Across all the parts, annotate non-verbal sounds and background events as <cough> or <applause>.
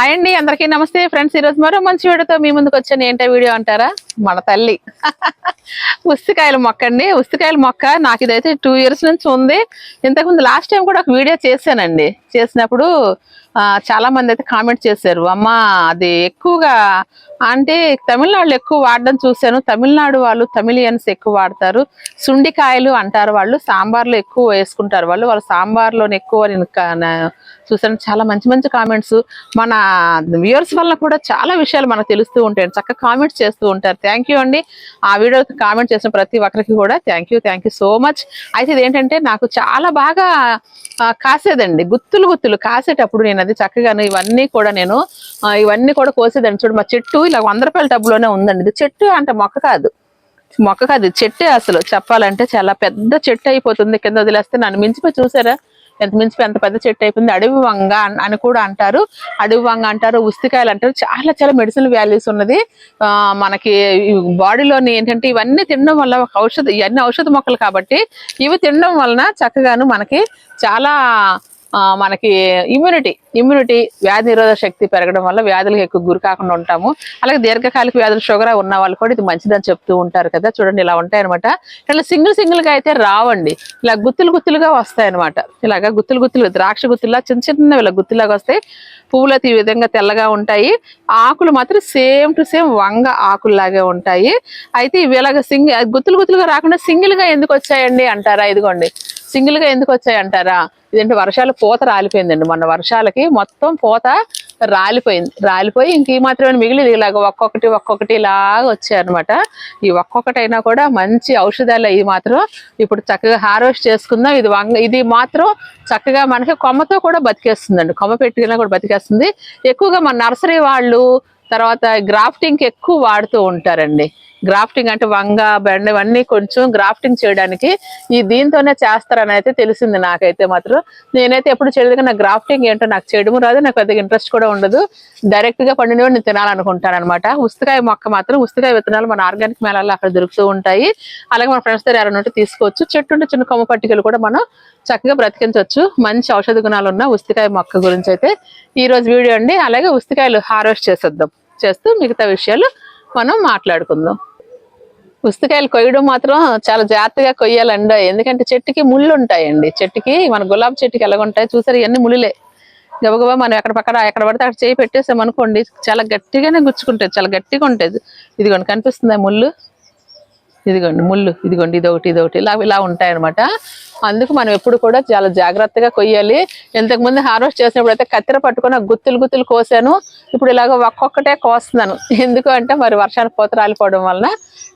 Hi అండి అందరికీ నమస్తే. ఫ్రెండ్స్ ఈరోజు మరో మంచి వీడియోతో మీ ముందుకు వచ్చాను ఏంటో వీడియో అంటారా? మన తల్లి. ఉస్తికాయల మొక్క అండి. ఉస్తికాయల మొక్క నాకు ఇదైతే టూ ఇయర్స్ నుంచి ఉంది. ఇంతకుముందు లాస్ట్ టైం కూడా ఒక వీడియో చేశానండి. చేసినప్పుడు చాలా మంది అయితే కామెంట్ చేశారు. అమ్మ అది ఎక్కువగా అంటే తమిళనాడులో ఎక్కువ వాడడం చూశాను. తమిళనాడు వాళ్ళు తమిళియన్స్ ఎక్కువ వాడతారు. సుండికాయలు అంటారు వాళ్ళు. సాంబార్లో ఎక్కువ వేసుకుంటారు వాళ్ళు. వాళ్ళు సాంబార్లోని ఎక్కువ నేను చూశాను. చాలా మంచి మంచి కామెంట్స్ మన వ్యూవర్స్ వల్ల కూడా చాలా విషయాలు మనకు తెలుస్తూ ఉంటాయి. చక్కగా కామెంట్స్ చేస్తూ ఉంటారు. థ్యాంక్ యూ అండి. ఆ వీడియో కామెంట్ చేసిన ప్రతి ఒక్కరికి కూడా thank you thank you so much అయితే ఇదేంటంటే నాకు చాలా బాగా కాసేదండి. గుత్తులు గుత్తులు కాసేటప్పుడు నేను అది చక్కగాను ఇవన్నీ కూడా నేను ఇవన్నీ కూడా కోసేదండి చూడు మా చెట్టు ఇలా వంద రూపాయల డబ్బులోనే ఉందండి. ఇది చెట్టు అంటే మొక్క కాదు. మొక్క కాదు చెట్టే అసలు. చెప్పాలంటే చాలా పెద్ద చెట్టు అయిపోతుంది. కింద వదిలేస్తే నన్ను మించిపోయి చూసారా? ఎంత మించిపోయి ఎంత పెద్ద చెట్టు అయిపోయింది. అడవి వంగ అని కూడా అంటారు. అడవి వంగ అంటారు ఉస్తికాయలు అంటారు. చాలా చాలా మెడిసిన్ వాల్యూస్ ఉన్నది. ఆ, మనకి బాడీలోని ఏంటంటే ఇవన్నీ తినడం వల్ల ఒక ఔషధ ఇవన్నీ ఔషధ మొక్కలు కాబట్టి ఇవి తినడం వలన చక్కగాను మనకి చాలా మనకి ఇమ్యూనిటీ ఇమ్యూనిటీ వ్యాధి నిరోధక శక్తి పెరగడం వల్ల వ్యాధులకు ఎక్కువ గురి కాకుండా ఉంటాము. అలాగే దీర్ఘకాలిక వ్యాధులు షుగర్ ఉన్న వాళ్ళు కూడా ఇది మంచిదని చెప్తూ ఉంటారు కదా. చూడండి ఇలా ఉంటాయి అనమాట ఇట్లా సింగిల్ సింగిల్గా అయితే రావండి. ఇలా గుత్తులు గుత్తులుగా వస్తాయి అనమాట ఇలాగా గుత్తులు గుత్తులు ద్రాక్ష గుత్తులా చిన్న చిన్న ఇలా గుత్తులాగా వస్తాయి. పువ్వులు ఈ విధంగా తెల్లగా ఉంటాయి. ఆకులు మాత్రం సేమ్ టు సేమ్ వంగ ఆకుల్లాగే ఉంటాయి. అయితే ఇవి ఇలాగ సింగిల్ గుత్తులు గుత్తులుగా రాకుండా సింగిల్గా ఎందుకు వచ్చాయండి అంటారా? ఇదిగోండి. సింగిల్గా ఎందుకు వచ్చాయి అంటారా ఇదేంటి వర్షాలు పూత రాలిపోయిందండి. మొన్న వర్షాలకి మొత్తం పూత రాలిపోయింది. రాలిపోయి ఇంక ఈ మాత్రమే మిగిలింది. ఇలాగ ఒక్కొక్కటి ఒక్కొక్కటి ఇలాగ వచ్చాయి అనమాట ఈ ఒక్కొక్కటైనా కూడా మంచి ఔషధాలు ఇది మాత్రం. ఇప్పుడు చక్కగా హార్వెస్ట్ చేసుకుందాం. ఇది వంగ ఇది మాత్రం చక్కగా మనకి కొమ్మతో కూడా బతికేస్తుందండి. కొమ్మ పెట్టినా కూడా బతికేస్తుంది. ఎక్కువగా మన నర్సరీ వాళ్ళు తర్వాత గ్రాఫ్టింగ్ ఎక్కువ వాడుతూ ఉంటారండి. గ్రాఫ్టింగ్ అంటే వంగ బెండ ఇవన్నీ కొంచెం గ్రాఫ్టింగ్ చేయడానికి ఈ దీంతోనే చేస్తారని అయితే తెలిసింది నాకైతే మాత్రం. నేనైతే ఎప్పుడు చేయలేదు నా గ్రాఫ్టింగ్ ఏంటో నాకు చేయడం రాదు నాకు పెద్దగా ఇంట్రెస్ట్ కూడా ఉండదు. డైరెక్ట్గా పండిన నేను తినాలనుకుంటాను అనమాట ఉస్తకాయ మొక్క మాత్రం ఉస్తకాయ విత్తనాలు మన ఆర్గానిక్ మేళాల్లో అక్కడ దొరుకుతూ ఉంటాయి. అలాగే మన ఫ్రెండ్స్ దగ్గర ఎవరైనా ఉంటే తీసుకోవచ్చు. చెట్టు ఉంటే చిన్న కొమ్మ పట్టికలు కూడా మనం చక్కగా బ్రతికించవచ్చు. మంచి ఔషధ గుణాలు ఉన్న ఉస్తికాయ మొక్క గురించి అయితే ఈ రోజు వీడియో అండి. అలాగే ఉస్తికాయలు హార్వెస్ట్ చేసేద్దాం. చేస్తూ మిగతా విషయాలు మనం మాట్లాడుకుందాం. పుస్తకాయలు కొయ్యడం మాత్రం చాలా జాగ్రత్తగా కొయ్యాలండి. ఎందుకంటే చెట్టుకి ముళ్ళు ఉంటాయండి చెట్టుకి మన గులాబీ చెట్టుకి ఎలాగుంటాయి? చూసారు ఇవన్నీ ముళ్ళులే. గబగబా మనం ఎక్కడ పక్కన ఎక్కడ పడితే అక్కడ చేయి పెట్టేసాం అనుకోండి చాలా గట్టిగానే గుచ్చుకుంటుంది చాలా గట్టిగా ఉంటుంది. ఇదిగోండి కనిపిస్తుందా ముళ్ళు? ఇదిగోండి ముళ్ళు. ఇదిగోండి ఇదొకటి ఇదొకటి. ఇలా ఇలా ఉంటాయన్నమాట. అందుకు మనం ఎప్పుడు కూడా చాలా జాగ్రత్తగా కొయ్యాలి. ఇంతకుముందు హార్వెస్ట్ చేసినప్పుడు అయితే కత్తెర పట్టుకొని గుత్తులు గుత్తులు కోసాను. ఇప్పుడు ఇలాగ ఒక్కొక్కటే కోస్తున్నాను. ఎందుకు అంటే మరి వర్షాలు పోత రాలిపోవడం వలన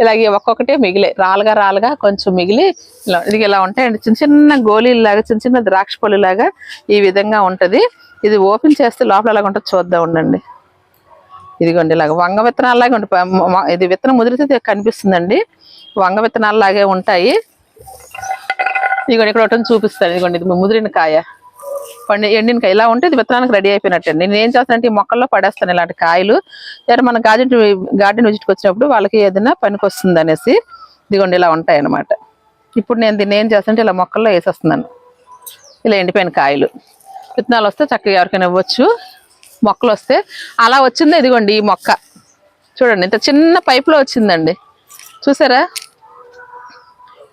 ఇలాగే ఒక్కొక్కటే మిగిలే. రాలుగా రాలుగా కొంచెం మిగిలి ఇలా ఇది ఇలా ఉంటాయండి. చిన్న చిన్న గోళీలాగా చిన్న చిన్న ద్రాక్ష పళ్ళు లాగా ఈ విధంగా ఉంటుంది. ఇది ఓపెన్ చేస్తే లోపల ఎలాగ ఉంటుంది చూద్దాం ఉండండి. ఇదిగోండి ఇలాగ వంగ విత్తనాలాగా ఉంటుంది ఇది విత్తనం ముదిరితే కనిపిస్తుందండి. వంగ విత్తనాలు లాగే ఉంటాయి. ఇదిగోండి ఇక్కడ ఒకటి చూపిస్తాను. ఇదిగోండి ఇది ముదిరిన కాయ. పండి ఎండిన కాయ. ఇలా ఉంటే ఇది విత్తనానికి రెడీ అయిపోయినట్టండి నేను ఏం చేస్తానంటే ఈ మొక్కల్లో పడేస్తాను ఇలాంటి కాయలు. లేదా మన గార్డెన్ గార్డెన్ విజిట్కి వచ్చినప్పుడు వాళ్ళకి ఏదైనా పనికి వస్తుంది అనేసి ఇదిగోండి ఇలా ఉంటాయి అన్నమాట ఇప్పుడు నేను దీన్ని ఏం చేస్తానంటే ఇలా మొక్కల్లో వేసేస్తున్నాను. ఇలా ఎండిపోయిన కాయలు. విత్తనాలు వస్తే చక్కగా ఎవరికైనా ఇవ్వచ్చు. మొక్కలు వస్తే అలా వచ్చింది ఇదిగోండి ఈ మొక్క. చూడండి ఇంత చిన్న పైపులో వచ్చిందండి. చూసారా?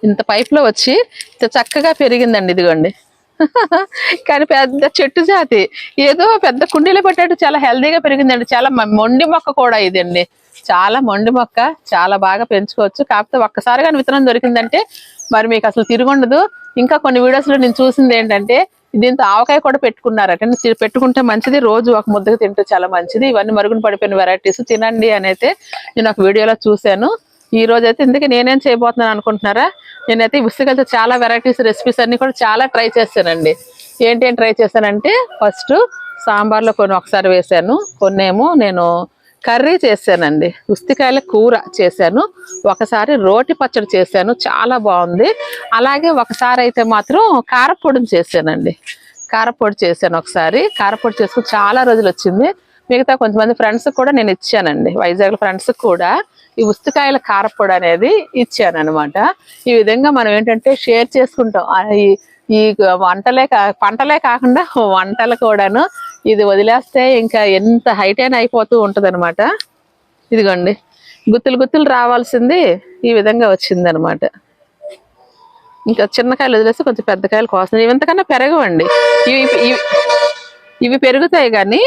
ఇంత పైప్లో వచ్చి ఇంత చక్కగా పెరిగిందండి ఇదిగోండి. <laughs> కానీ పెద్ద చెట్టు జాతి. ఏదో పెద్ద కుండీలో పెట్టాడు చాలా హెల్దీగా పెరిగిందండి. చాలా మొండి మొక్క కూడా ఇదండి. చాలా మొండి మొక్క చాలా బాగా పెంచుకోవచ్చు. కాకపోతే ఒక్కసారిగా విత్తనం దొరికిందంటే మరి మీకు అసలు తిరుగుండదు. ఇంకా కొన్ని వీడియోస్లో నేను చూసింది ఏంటంటే దీంతో ఆవకాయ కూడా పెట్టుకున్నారట. పెట్టుకుంటే మంచిది రోజు ఒక ముద్దకు తింటే చాలా మంచిది. ఇవన్నీ మరుగున పడిపోయిన వెరైటీస్ తినండి అని అయితే నేను ఒక వీడియోలో చూశాను. ఈ రోజు అయితే ఇందుకే నేనేం చేయబోతున్నాను అనుకుంటున్నారా? నేనైతే ఈ చాలా వెరైటీస్ రెసిపీస్ అన్ని కూడా చాలా ట్రై చేశానండి ఏంటి ఏం ట్రై చేశానంటే ఫస్ట్ సాంబార్లో కొన్ని ఒకసారి వేసాను. కొన్నేమో నేను కర్రీ చేశానండి ఉస్తికాయల కూర చేశాను. ఒకసారి రోటి పచ్చడి చేశాను. చాలా బాగుంది. అలాగే ఒకసారి అయితే మాత్రం కారపొడిని చేశానండి కారపొడి చేశాను ఒకసారి. కారపొడి చేసుకుని చాలా రోజులు వచ్చింది. మిగతా కొంతమంది ఫ్రెండ్స్కి కూడా నేను ఇచ్చానండి. వైజాగ్ ఫ్రెండ్స్కి కూడా. ఈ ఉస్తికాయల కారపొడి అనేది ఇచ్చాను అనమాట ఈ విధంగా మనం ఏంటంటే షేర్ చేసుకుంటాం. ఈ ఈ వంటలే కా పంటలే కాకుండా వంటలు కూడాను ఇది వదిలేస్తే ఇంకా ఎంత హైటైన్ అయిపోతూ ఉంటుంది అనమాట ఇదిగోండి. గుత్తులు గుత్తులు రావాల్సింది ఈ విధంగా వచ్చింది అనమాట ఇంకా చిన్న కాయలు వదిలేస్తే కొంచెం పెద్ద కాయలు కోస్తుంది. ఇవంతకన్నా ఇంతకన్నా పెరగవండి. ఇవి ఇవి ఇవి పెరుగుతాయి కానీ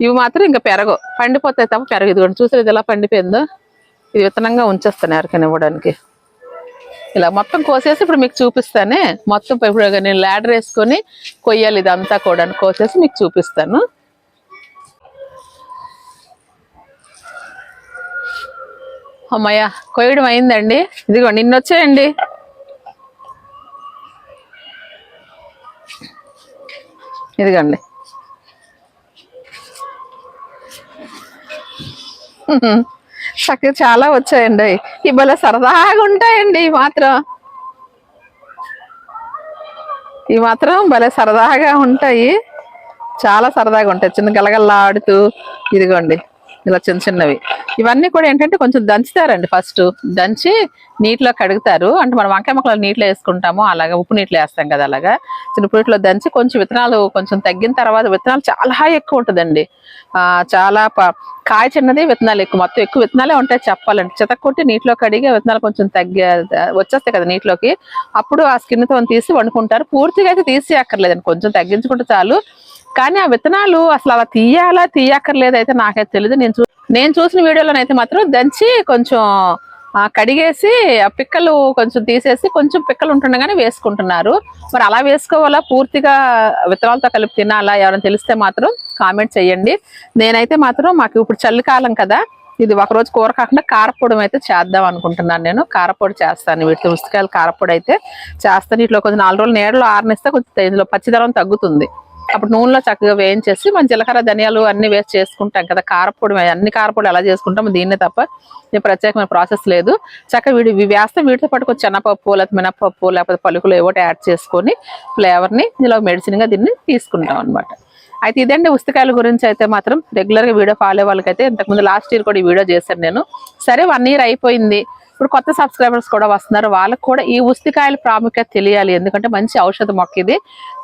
ఇవి మాత్రం ఇంకా పెరగవు. పండిపోతాయి తప్ప పెరగదు ఇదిగోండి. చూసారు ఇది ఎలా పండిపోయిందో? ఇది విత్తనంగా ఉంచేస్తాను ఎవరికైనా ఇవ్వడానికి. ఇలా మొత్తం కోసేసి ఇప్పుడు మీకు చూపిస్తానే. మొత్తం ఇప్పుడు నేను ల్యాడర్ వేసుకొని కొయ్యాలి ఇదంతా కూడా కోసేసి మీకు చూపిస్తాను. అమ్మయ్య కొయ్యడం అయిందండి. ఇదిగో నిన్న వచ్చాయండి. ఇదిగోండి. చక్కగా చాలా వచ్చాయండి. ఇవాళ భలే సరదాగా ఉంటాయండి ఈ మాత్రం. ఈ మాత్రం భలే సరదాగా ఉంటాయి. చాలా సరదాగా ఉంటాయి. చిన్న గలగల్లాడుతూ ఇదిగోండి. ఇలా చిన్న చిన్నవి. ఇవన్నీ కూడా ఏంటంటే కొంచెం దంచుతారండి ఫస్ట్. దంచి నీటిలో కడుగుతారు. అంటే మనం వంకాయ మొక్కలు నీటిలో వేసుకుంటాము. అలాగా ఉప్పు నీటిలో వేస్తాం కదా అలాగా. చిన్న నీటిలో దంచి కొంచెం విత్తనాలు కొంచెం తగ్గిన తర్వాత విత్తనాలు చాలా ఎక్కువ ఉంటుందండి. చాలా ప- కాయ చిన్నది విత్తనాలు ఎక్కువ. మొత్తం ఎక్కువ విత్తనాలే ఉంటాయి చెప్పాలంటే. చితక్కొట్టి నీటిలో కడిగి విత్తనాలు కొంచెం తగ్గే వచ్చేస్తాయి కదా నీటిలోకి. అప్పుడు ఆ స్కిన్తో తీసి వండుకుంటారు. పూర్తిగా అయితే తీసి అక్కర్లేదండి కొంచెం తగ్గించుకుంటే చాలు. కానీ ఆ విత్తనాలు అసలు అలా తీయాలా తీయక్కర్లేదు అయితే నాకైతే తెలియదు నేను చూ నేను చూసిన వీడియోలోనైతే మాత్రం దంచి కొంచెం కడిగేసి ఆ పిక్కలు కొంచెం తీసేసి కొంచెం పిక్కలు ఉంటుండగానే వేసుకుంటున్నారు. మరి అలా వేసుకోవాలా? పూర్తిగా విత్తనాలతో కలిపి తినాలా? ఎవరైనా తెలిస్తే మాత్రం కామెంట్ చేయండి. నేనైతే మాత్రం మాకు ఇప్పుడు చలికాలం కదా ఇది ఒక రోజు కూర కాకుండా కారపొడి అయితే చేద్దాం అనుకుంటున్నాను నేను. కారపొడి చేస్తాను వీటితో ఉసికాయలు కారపొడి అయితే చేస్తాను. ఇట్లా కొంచెం నాలుగు రోజులు నీడలో ఆరనిస్తే కొంచెం ఇందులో పచ్చిదనం తగ్గుతుంది. అప్పుడు నూనెలో చక్కగా వేయించేసి మన జీలకర్ర ధనియాలు అన్ని వేసి చేసుకుంటాం కదా కారపొడి అన్ని కారపొడి ఎలా చేసుకుంటాం దీన్నే తప్ప ప్రత్యేకమైన ప్రాసెస్ లేదు. చక్కగా వీడి వేస్తే. వీటితో పాటు కొంచెం శనగపప్పు లేకపోతే మినపప్పు లేకపోతే పలుకులు ఏవోటి యాడ్ చేసుకొని ఫ్లేవర్ని ఇందులో మెడిసిన్గా దీన్ని తీసుకుంటాం అనమాట అయితే ఇదండి ఉస్తకాయల గురించి అయితే మాత్రం రెగ్యులర్గా వీడియో ఫాలో వాళ్ళకైతే ఇంతకుముందు లాస్ట్ ఇయర్ కూడా ఈ వీడియో చేశాను నేను. సరే వన్ ఇయర్ అయిపోయింది. ఇప్పుడు కొత్త సబ్స్క్రైబర్స్ కూడా వస్తున్నారు. వాళ్ళకి కూడా ఈ ఉస్తికాయల ప్రాముఖ్యత తెలియాలి. ఎందుకంటే మంచి ఔషధ మొక్క ఇది.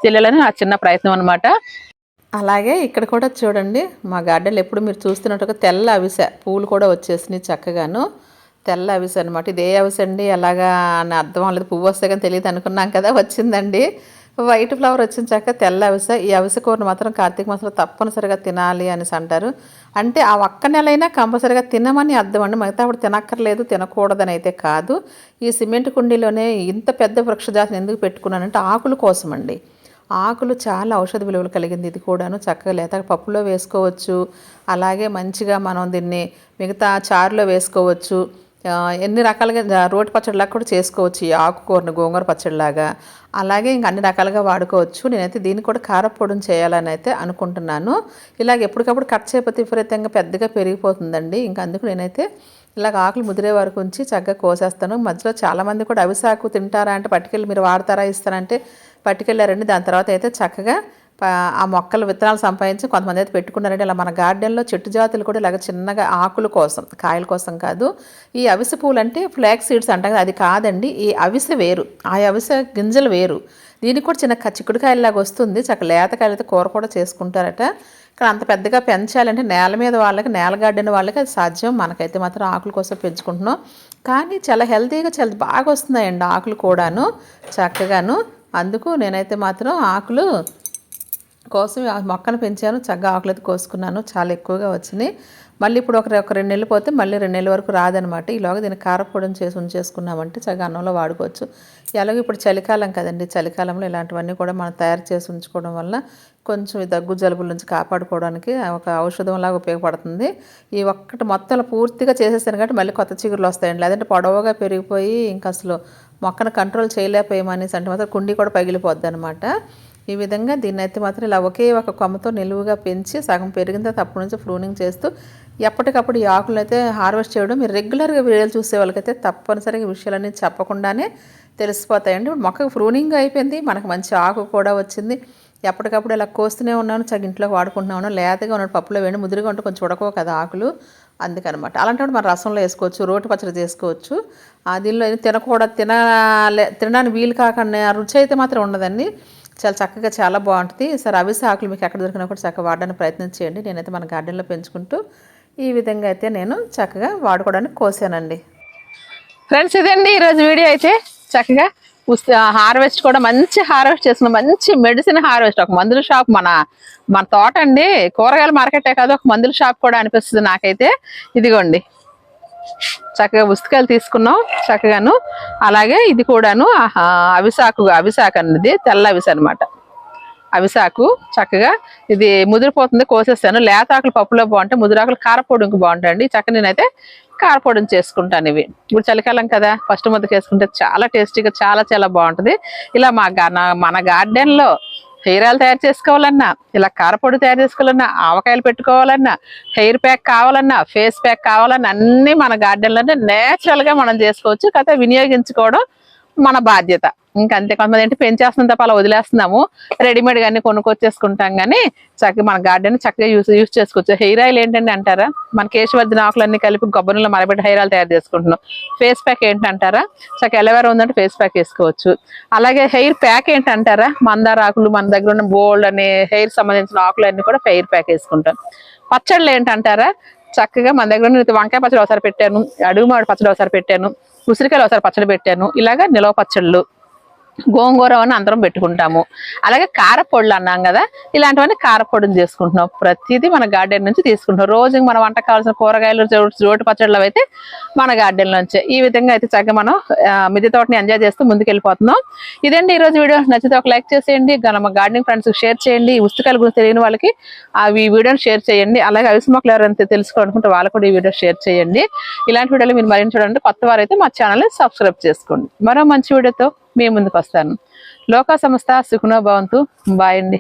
తెలియాలని నా చిన్న ప్రయత్నం అనమాట అలాగే ఇక్కడ కూడా చూడండి మా గార్డెన్లో ఎప్పుడు మీరు చూస్తున్నట్టుగా తెల్ల అవిసె పూలు కూడా వచ్చేసినాయి చక్కగాను. తెల్ల అవిసె అనమాట ఇది ఏ అవిసె అండి. ఎలాగా అని అర్థం అవ్వలేదు. పువ్వు వస్తే కానీ తెలియదు అనుకున్నాం కదా వచ్చిందండి. వైట్ ఫ్లవర్ వచ్చిన తెల్ల అవిస. ఈ అవిసె కూరను మాత్రం కార్తీక మాసంలో తప్పనిసరిగా తినాలి అనేసి అంటారు. అంటే ఆ ఒక్క నెలైనా కంపల్సరిగా తినమని అర్థం అండి. మిగతా అప్పుడు తినక్కర్లేదు తినకూడదని అయితే కాదు. ఈ సిమెంట్ కుండీలోనే ఇంత పెద్ద వృక్షజాతిని ఎందుకు పెట్టుకున్నానంటే ఆకుల కోసం అండి. ఆకులు చాలా ఔషధ విలువలు కలిగింది ఇది కూడాను. చక్కగా లేత పప్పులో వేసుకోవచ్చు. అలాగే మంచిగా మనం దీన్ని మిగతా చారులో వేసుకోవచ్చు. ఎన్ని రకాలుగా రోటి పచ్చడిలాగా కూడా చేసుకోవచ్చు ఈ ఆకుకూరను గోంగూర పచ్చడిలాగా. అలాగే ఇంకా అన్ని రకాలుగా వాడుకోవచ్చు. నేనైతే దీన్ని కూడా కారపొడిని చేయాలని అయితే అనుకుంటున్నాను. ఇలాగ ఎప్పటికప్పుడు కట్ చేయకపోతే విపరీతంగా పెద్దగా పెరిగిపోతుందండి. ఇంకా అందుకు నేనైతే ఇలాగ ఆకులు ముదిరే వరకు ఉంచి చక్కగా కోసేస్తాను. మధ్యలో చాలామంది కూడా అవిసాకు తింటారా అంటే పట్టుకెళ్ళి మీరు వాడతారా ఇస్తారంటే పట్టుకెళ్ళారండి. దాని తర్వాత అయితే చక్కగా ఆ మొక్కలు విత్తనాలు సంపాదించి కొంతమంది అయితే పెట్టుకున్నారండి. ఇలా మన గార్డెన్లో చెట్టు జాతులు కూడా ఇలాగ చిన్నగా ఆకుల కోసం కాయల కోసం కాదు. ఈ అవిసె పూలు అంటే ఫ్లాక్ సీడ్స్ అంటాం కదా అది కాదండి. ఈ అవిసె వేరు ఆ అవిసె గింజలు వేరు. దీనికి కూడా చిన్న క- చిక్కుడుకాయలాగా వస్తుంది. చక్క లేతకాయలు అయితే కూర కూడా చేసుకుంటారట. కానీ అంత పెద్దగా పెంచాలంటే నేల మీద వాళ్ళకి నేల గార్డెన్ వాళ్ళకి అది సాధ్యం. మనకైతే మాత్రం ఆకుల కోసం పెంచుకుంటున్నాం. కానీ చాలా హెల్తీగా చాలా బాగా వస్తున్నాయండి ఆకులు కూడాను చక్కగాను. అందుకు నేనైతే మాత్రం ఆకులు కోసం ఆ మొక్కను పెంచాను చక్కగా ఆకులతో కోసుకున్నాను చాలా ఎక్కువగా వచ్చినాయి మళ్ళీ ఇప్పుడు ఒక ఒక రెండు నెలలు పోతే మళ్ళీ రెండు నెలల వరకు రాదనమాట. ఈలోగా దీన్ని కారపొడిని చేసి ఉంచేసుకున్నామంటే చక్కగా అన్నంలో వాడుకోవచ్చు. ఎలాగో ఇప్పుడు చలికాలం కదండి చలికాలంలో ఇలాంటివన్నీ కూడా మనం తయారు చేసి ఉంచుకోవడం వల్ల కొంచెం దగ్గు జలుబుల నుంచి కాపాడుకోవడానికి ఒక ఔషధంలాగా ఉపయోగపడుతుంది. ఈ ఒక్కటి మొత్తం పూర్తిగా చేసేసాను కాబట్టి మళ్ళీ కొత్త చిగురులు వస్తాయండి. లేదంటే పొడవుగా పెరిగిపోయి ఇంకా అసలు మొక్కను కంట్రోల్ చేయలేకపోయామనేసి అంటే మాత్రం కుండీ కూడా పగిలిపోద్ది అనమాట ఈ విధంగా దీన్ని అయితే మాత్రం ఇలా ఒకే ఒక కొమ్మతో నిలువుగా పెంచి సగం పెరిగిన తర్వాత అప్పటి నుంచి ఫ్రూనింగ్ చేస్తూ ఎప్పటికప్పుడు ఈ ఆకులు అయితే హార్వెస్ట్ చేయడం మీరు రెగ్యులర్గా వీడియోలు చూసే వాళ్ళకైతే తప్పనిసరిగా విషయాలన్నీ చెప్పకుండానే తెలిసిపోతాయండి. ఇప్పుడు మొక్కకు ఫ్రూనింగ్ అయిపోయింది మనకు మంచి ఆకు కూడా వచ్చింది. ఎప్పటికప్పుడు ఇలా కోస్తూనే ఉన్నాను చక్క ఇంట్లో వాడుకుంటున్నాను లేతగా ఉన్న పప్పులో వేడి ముదిరిగా ఉంటే కొంచెం ఉడకవు కదా ఆకులు అందుకనమాట. అలాంటప్పుడు మన రసంలో వేసుకోవచ్చు రోటి పచ్చడి చేసుకోవచ్చు. దీనిలో తినకూడదు తిన తినడానికి వీలు కాకుండా రుచి అయితే మాత్రం ఉండదండి. చాలా చక్కగా చాలా బాగుంటుంది. సరే అవి ఆకులు మీకు ఎక్కడ దొరికినా కూడా చక్కగా వాడడానికి ప్రయత్నం చేయండి. నేనైతే మన గార్డెన్లో పెంచుకుంటూ ఈ విధంగా అయితే నేను చక్కగా వాడుకోవడానికి కోసానండి. ఫ్రెండ్స్ ఇదండి ఈరోజు వీడియో అయితే. చక్కగా హార్వెస్ట్ కూడా మంచి హార్వెస్ట్ చేసిన మంచి మెడిసిన్ హార్వెస్ట్. ఒక మందుల షాప్ మన మన తోట అండి. కూరగాయల మార్కెటే కాదు ఒక మందుల షాప్ కూడా అనిపిస్తుంది నాకైతే. ఇదిగోండి. చక్కగా ఉస్తకాయలు తీసుకున్నాం చక్కగాను. అలాగే ఇది కూడాను ఆహా, అవిసాకు అవిసాకు అన్నది తెల్ల అవిస అనమాట అవిసాకు చక్కగా ఇది ముదిరిపోతుంది కోసేస్తాను. లేతాకులు పప్పులో బాగుంటాయి ముదిరాకులు కారపొడికి బాగుంటాయండి. చక్కగా నేనైతే కారపొడిని చేసుకుంటాను ఇవి. ఇప్పుడు చలికాలం కదా ఫస్ట్ ముద్దకు వేసుకుంటే చాలా టేస్టీగా చాలా చాలా బాగుంటుంది. ఇలా మా నా- మన గార్డెన్లో హెయిర్ ఆయిల్ తయారు చేసుకోవాలన్నా ఇలా కారపొడి తయారు చేసుకోవాలన్నా ఆవకాయలు పెట్టుకోవాలన్నా హెయిర్ ప్యాక్ కావాలన్నా ఫేస్ ప్యాక్ కావాలన్నా అన్నీ మన గార్డెన్లోనే నేచురల్గా మనం చేసుకోవచ్చు. కాకపోతే వినియోగించుకోవడం మన బాధ్యత. ఇంకా అంతే కొంతమంది ఏంటి పెంచేస్తుంది తప్ప అలా వదిలేస్తున్నాము. రెడీమేడ్ గానీ కొనుక్కొచ్చేసుకుంటాం కానీ చక్కగా మన గార్డెన్ చక్కగా యూస్ యూస్ చేసుకోవచ్చు హెయిర్ ఆయిల్ ఏంటంటే అంటారా? మన కేశవర్ధన ఆకులన్నీ కలిపి గొబ్బరిలో మరబెట్టి హెయిర్ ఆయిల్ తయారు చేసుకుంటున్నాం. ఫేస్ ప్యాక్ ఏంటంటారా చక్కగా ఎలవేరా ఉందంటే ఫేస్ ప్యాక్ వేసుకోవచ్చు. అలాగే హెయిర్ ప్యాక్ ఏంటంటారా మందార ఆకులు మన దగ్గర ఉన్న బోల్డ్ అనే హెయిర్ సంబంధించిన ఆకులన్నీ కూడా హెయిర్ ప్యాక్ వేసుకుంటాం. పచ్చళ్ళు ఏంటంటారా చక్కగా మన దగ్గర ఉన్న వంకాయ పచ్చడి ఒకసారి పెట్టాను అడుగు మామిడి పచ్చడి ఒకసారి పెట్టాను ఉసిరికాయలు ఒకసారి పచ్చడి పెట్టాను ఇలాగా నిలవ పచ్చళ్ళు. గోంగూర అని అందరం పెట్టుకుంటాము. అలాగే కారపొడులు అన్నాం కదా ఇలాంటివన్నీ కారపొడిని చేసుకుంటున్నాం. ప్రతిదీ మన గార్డెన్ నుంచి తీసుకుంటున్నాం. రోజు మన వంట కావాల్సిన కూరగాయలు జో- రోటి పచ్చళ్ళు అయితే మన గార్డెన్ నుంచే ఈ విధంగా అయితే చక్కగా మనం మిద్దె తోటని ఎంజాయ్ చేస్తూ ముందుకెళ్ళిపోతున్నాం. ఇదండి ఈ రోజు వీడియో. నచ్చితే ఒక లైక్ చేసేయండి. మన గార్డెనింగ్ ఫ్రెండ్స్కి షేర్ చేయండి. ఈ పుస్తకాల గురించి తెలియని వాళ్ళకి ఆ ఈ వీడియోని షేర్ చేయండి. అలాగే అవిసి మొక్కలు ఎవరైతే తెలుసుకోవాలనుకుంటే వాళ్ళు కూడా ఈ వీడియో షేర్ చేయండి. ఇలాంటి వీడియోలు మీరు మరింత చూడండి కొత్త వారైతే మా ఛానల్ని సబ్స్క్రైబ్ చేసుకోండి. మరో మంచి వీడియోతో మీ ముందుకు వస్తాను. లోకా సంస్థ సుఖనో భవంతు. బాయ్ అండి.